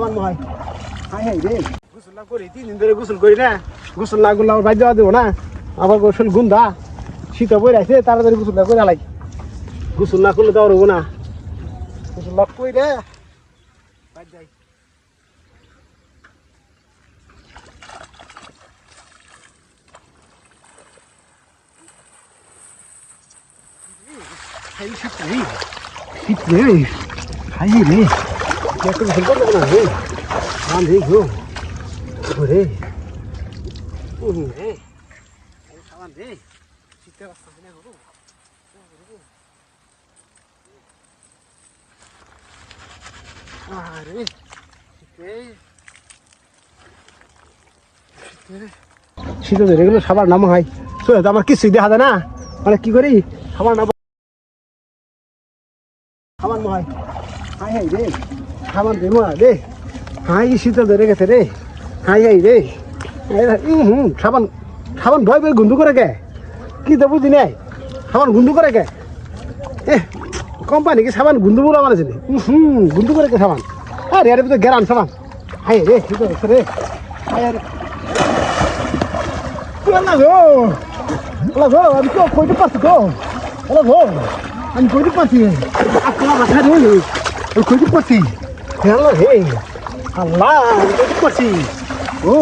সাবান মহাই high high রে। গোসল না করি তিন দিন ধরে গোসল করি না। গোসল না করলে আমার বাইর দেওয়া দেবো না। আবার গোসল গুন্দা। শীত বই আছে তাড়াতাড়ি গোসল না করে আলাই। গোসল না করলে আর না। গোসল না কই রে। বাইর যাই শীত রে শীত রে হাই রে। একটা সাবার নাম হয়। তো আমার কিছুই দেখা যায় না। মানে কি করি? সাবার নাম সাবান মহাই হাই হাই সাবান দে মা রে হাই শীতল ধরে গেছে রে। হাই হাই রে হুম সাবান সাবান ভয় ভয় গুন্দু করে কে কি তো বুঝি নাই? সাবান গুন্দু করে কে এ, কোম্পানি কি সাবান গুন্দু বলে আমার আছে হুম, গুন্দু করে কে সাবান। আরে আরে তো গেরান সাবান। হাই, রে শীতল হচ্ছে রে। হাই, আরে। তো ওলা গো, আমি কইতে পারছি। আপনার মাথা রে, আমি কইতে পারছি। হ্যালো হে। আল্লাহ পারছি ও।